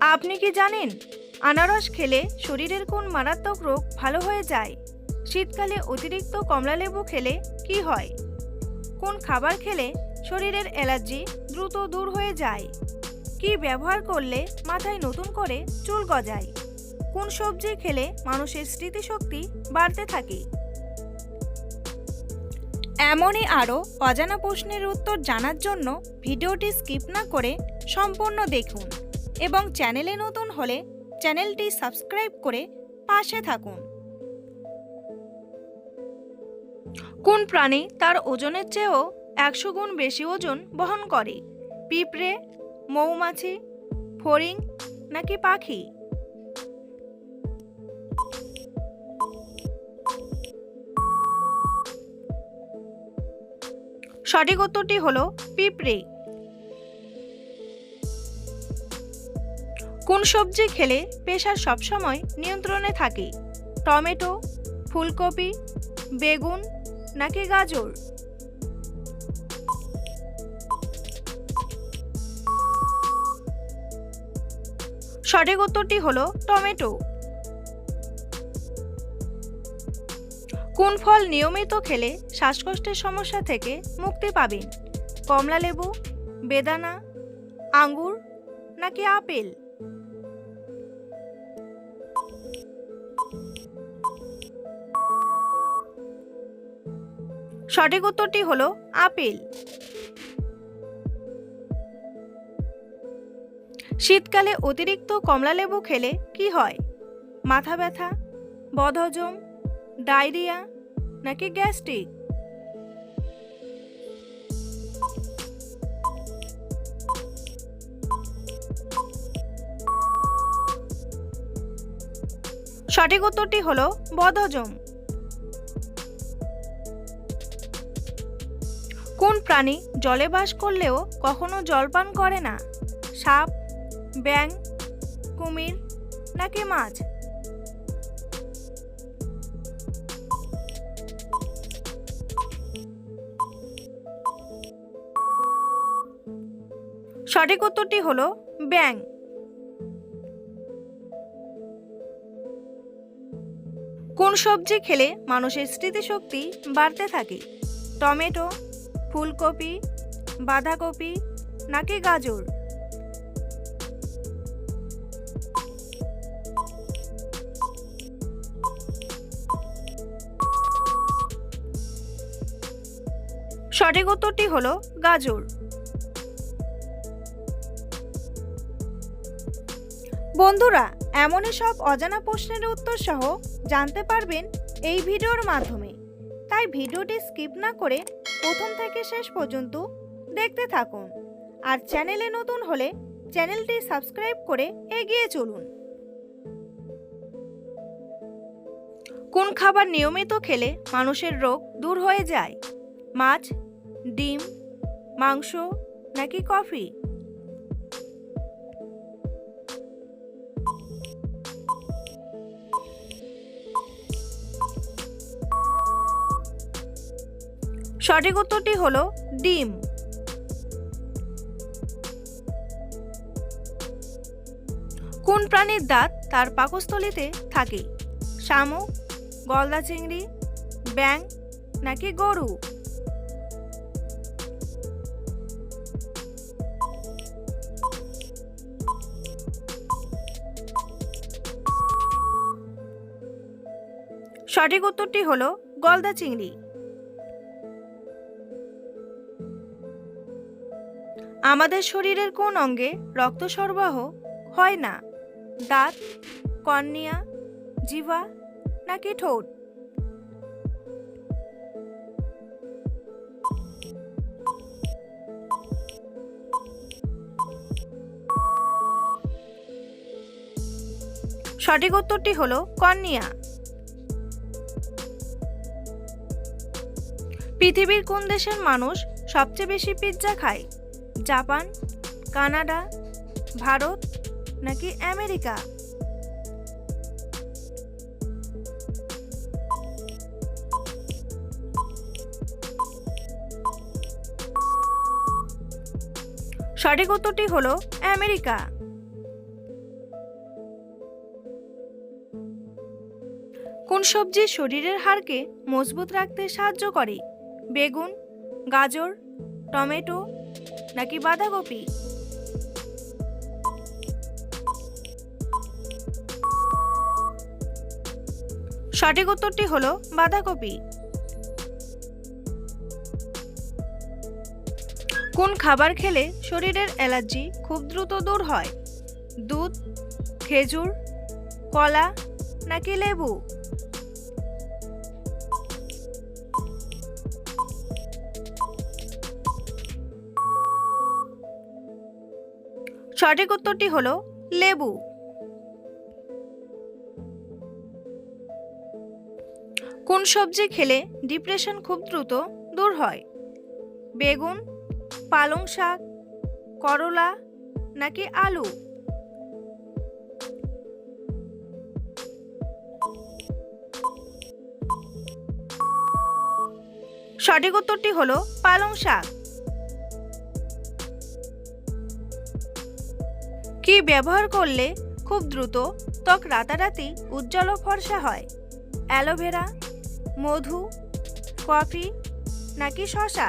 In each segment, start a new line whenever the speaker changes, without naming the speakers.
আপনি কি জানেন, আনারস খেলে শরীরের কোন মারাত্মক রোগ ভালো হয়ে যায়? শীতকালে অতিরিক্ত কমলালেবু খেলে কি হয়? কোন খাবার খেলে শরীরের অ্যালার্জি দ্রুত দূর হয়ে যায়? কি ব্যবহার করলে মাথায় নতুন করে চুল গজায়? কোন সবজি খেলে মানুষের স্মৃতিশক্তি বাড়তে থাকে? এমনই আরও অজানা প্রশ্নের উত্তর জানার জন্য ভিডিওটি স্কিপ না করে সম্পূর্ণ দেখুন। এবং চ্যানেলে নতুন হলে চ্যানেলটি সাবস্ক্রাইব করে পাশে থাকুন। কোন প্রাণী তার ওজনের চেয়েও একশো গুণ বেশি ওজন বহন করে? পিঁপড়ে, মৌমাছি, ফড়িং নাকি পাখি? সঠিক উত্তরটি হলো পিঁপড়ে। কোন সবজি খেলে প্রেশার সবসময় নিয়ন্ত্রণে থাকে? টমেটো, ফুলকপি, বেগুন নাকি গাজর? সঠিক উত্তরটি হলো টমেটো। কোন ফল নিয়মিত খেলে শ্বাসকষ্টের সমস্যা থেকে মুক্তি পাবেন? কমলা লেবু বেদানা, আঙ্গুর নাকি আপেল? সঠিক উত্তরটি হলো আপেল। শীতকালে অতিরিক্ত কমলালেবু খেলে কি হয়? মাথা ব্যথা, বদহজম, ডায়রিয়া নাকি গ্যাস্ট্রিক? সঠিক উত্তরটি হলো বদহজম। কোন প্রাণী জলে বাস করলেও কখনো জলপান করে না? সাপ ব্যাং কুমির নাকি মাছ? সঠিক উত্তরটি হলো ব্যাং কোন সবজি খেলে মানুষের স্মৃতিশক্তি বাড়তে থাকে? টমেটো, ফুলকপি, বাঁধাকপি নাকি গাজর? সঠিক উত্তরটি হলো গাজর। বন্ধুরা এমনই সব অজানা প্রশ্নের উত্তর সহ জানতে পারবেন এই ভিডিওর মাধ্যমে। তাই ভিডিওটি স্কিপ না করে প্রথম থেকে শেষ পর্যন্ত দেখতে থাকুন। আর চ্যানেলে নতুন হলে চ্যানেলটি সাবস্ক্রাইব করে এগিয়ে চলুন। কোন খাবার নিয়মিত খেলে মানুষের রোগ দূর হয়ে যায়? মাছ, ডিম, মাংস নাকি কফি? সঠিক উত্তরটি হলো ডিম। কোন প্রাণীর দাঁত তার পাকস্থলীতে থাকে? শামুক গলদা চিংড়ি ব্যাং নাকি গরু? সঠিক উত্তরটি হলো গলদা চিংড়ি। আমাদের শরীরের কোন অঙ্গে রক্ত সরবরাহ হয় না? দাঁত, কর্নিয়া জিভা নাকি ঠোঁট? সঠিক উত্তরটি হল কর্নিয়া। পৃথিবীর কোন দেশের মানুষ সবচেয়ে বেশি পিৎজা খায়? জাপান, কানাডা, ভারত নাকি আমেরিকা? সঠিক উত্তরটি হল আমেরিকা। কোন সবজি শরীরের হাড়কে মজবুত রাখতে সাহায্য করে? বেগুন, গাজর, টমেটো নাকি বাঁধাকপি? সঠিক উত্তরটি হলো বাঁধাকপি। কোন খাবার খেলে শরীরের অ্যালার্জি খুব দ্রুত দূর হয়? দুধ, খেজুর, কলা নাকি লেবু? সঠিক উত্তরটি হলো লেবু। কোন সবজি খেলে ডিপ্রেশন খুব দ্রুত দূর হয়? বেগুন, পালং শাক, করলা নাকি আলু? সঠিক উত্তরটি হলো পালং শাক। কি ব্যবহার করলে খুব দ্রুত ত্বক রাতারাতি উজ্জ্বল ফর্সা হয়? অ্যালোভেরা, মধু, কফি নাকি শশা?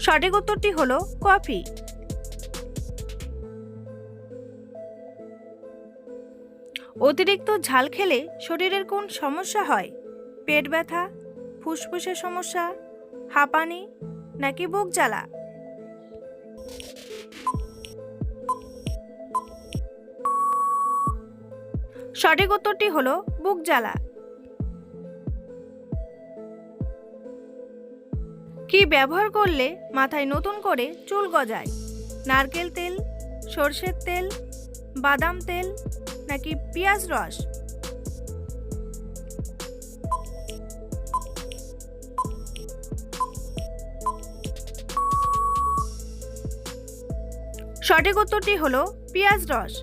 সঠিক উত্তরটি হলো কফি। অতিরিক্ত ঝাল খেলে শরীরের কোন সমস্যা হয়? পেট ব্যথা, ফুসফুসের সমস্যা, হাঁপানি নাকি বুক জ্বালা? সঠিক উত্তরটি হলো বুক জ্বালা। কি ব্যবহার করলে মাথায় নতুন করে চুল গজায়? নারকেল তেল, সর্ষের তেল, বাদাম তেল নাকি পেঁয়াজ রস? সঠিক উত্তরটি হলো পেঁয়াজ রস।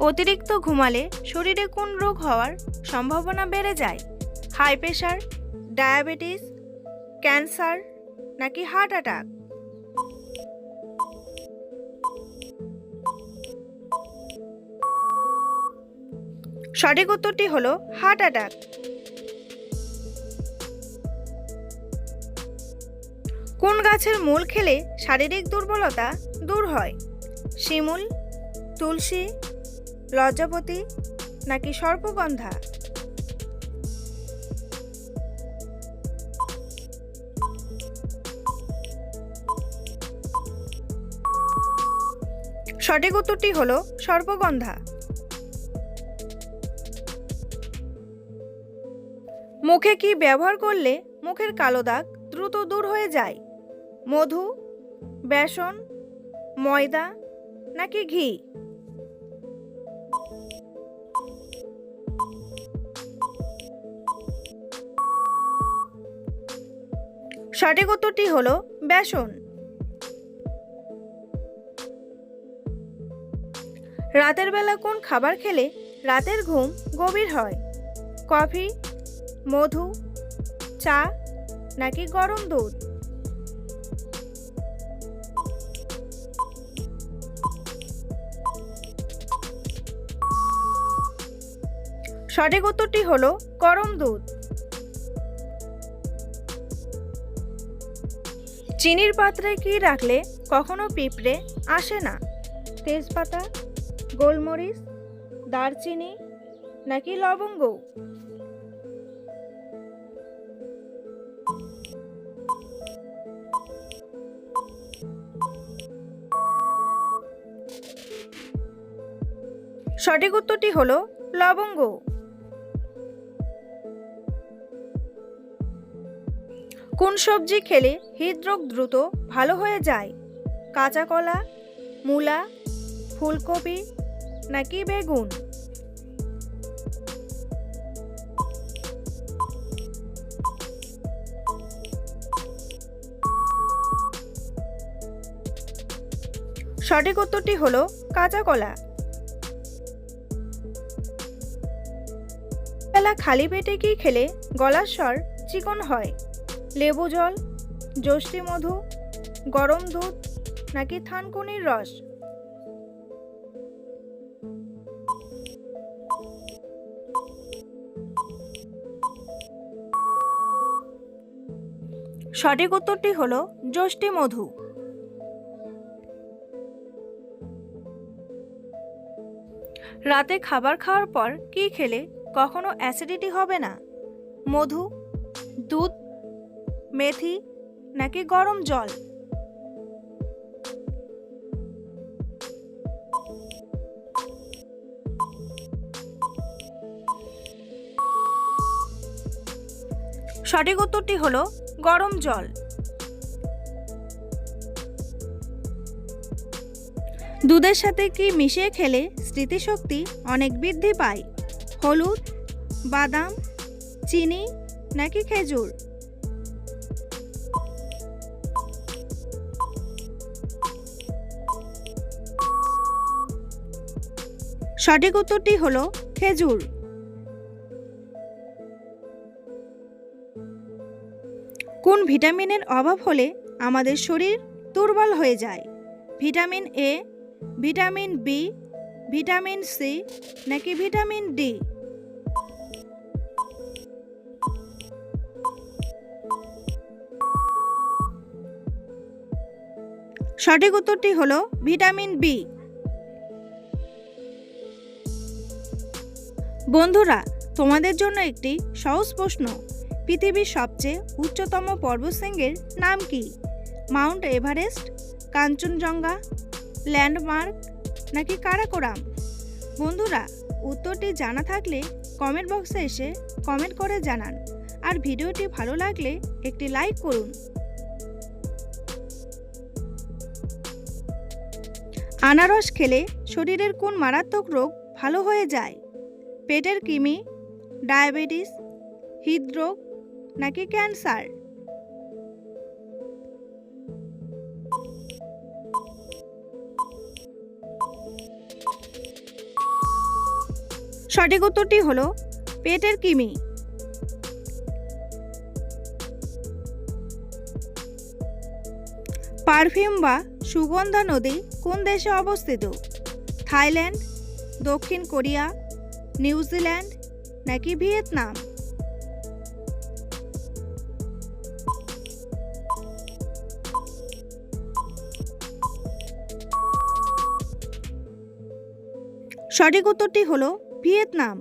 অতিরিক্ত ঘুমালে শরীরে কোন রোগ হওয়ার সম্ভাবনা বেড়ে যায়? হাই প্রেশার ডায়াবেটিস, ক্যান্সার নাকি হার্ট অ্যাটাক? সঠিক উত্তরটি হলো হার্ট অ্যাটাক। কোন গাছের মূল খেলে শারীরিক দুর্বলতা দূর হয়? শিমুল, তুলসী, লজ্জাপতি নাকি সর্পগন্ধা? সঠিক উত্তরটি হল সর্পগন্ধা। মুখে কি ব্যবহার করলে মুখের কালো দাগ দ্রুত দূর হয়ে যায়? মধু, বেসন, ময়দা নাকি ঘি? সঠিক উত্তরটি হলো বেসন। রাতের বেলা কোন খাবার খেলে রাতের ঘুম গভীর হয়? কফি, মধু, চা নাকি গরম দুধ? সঠিক উত্তরটি হলো গরম দুধ। চিনির পাত্রে কি রাখলে কখনো পিঁপড়ে আসে না? তেজপাতা, গোলমরিচ, দারচিনি নাকি লবঙ্গ? সঠিক উত্তরটি হলো লবঙ্গ। কোন সবজি খেলে হৃদরোগ দ্রুত ভালো হয়ে যায়? কাঁচা কলা, মূলা, ফুলকপি নাকি বেগুন? সঠিক উত্তরটি হলো কাঁচা কলা। খালি পেটে কি খেলে গলার স্বর চিকন হয়? লেবু জল যষ্টি মধু, গরম দুধ নাকি থানকুনির রস? সঠিক উত্তরটি হলো যষ্টি মধু। রাতে খাবার খাওয়ার পর কি খেলে কখনো অ্যাসিডিটি হবে না? মধু মেথি নাকি গরম জল? সঠিক উত্তরটি হলো গরম জল। দুধের সাথে কি মিশিয়ে খেলে স্মৃতিশক্তি অনেক বৃদ্ধি পায়? হলুদ, বাদাম, চিনি নাকি খেজুর? সঠিক উত্তরটি হলো খেজুর। কোন ভিটামিনের অভাব হলে আমাদের শরীর দুর্বল হয়ে যায়? Vitamin A vitamin B vitamin C নাকি ভিটামিন ডি সঠিক উত্তরটি হলো ভিটামিন বি বন্ধুরা, তোমাদের জন্য একটি সহজ প্রশ্ন। পৃথিবীর সবচেয়ে উচ্চতম পর্বতশৃঙ্গের নাম কি? মাউন্ট এভারেস্ট, কাঞ্চনজঙ্ঘা, ল্যান্ডমার্ক, নাকি কারাকোরাম? বন্ধুরা, উত্তরটি জানা থাকলে কমেন্ট বক্সে এসে কমেন্ট করে জানান। আর ভিডিওটি ভালো লাগলে একটি লাইক করুন। আনারস খেলে শরীরের কোন মারাত্মক রোগ ভালো হয়ে যায়? পেটের কৃমি, ডায়াবেটিস, হৃদরোগ নাকি ক্যান্সার? সঠিক উত্তরটি হলো পেটের কৃমি। পারফিউম বা সুগন্ধা নদী কোন দেশে অবস্থিত? থাইল্যান্ড, দক্ষিণ কোরিয়া নিউজিল্যান্ড নাকি ভিয়েতনাম? সঠিক উত্তরটি হলো ভিয়েতনাম।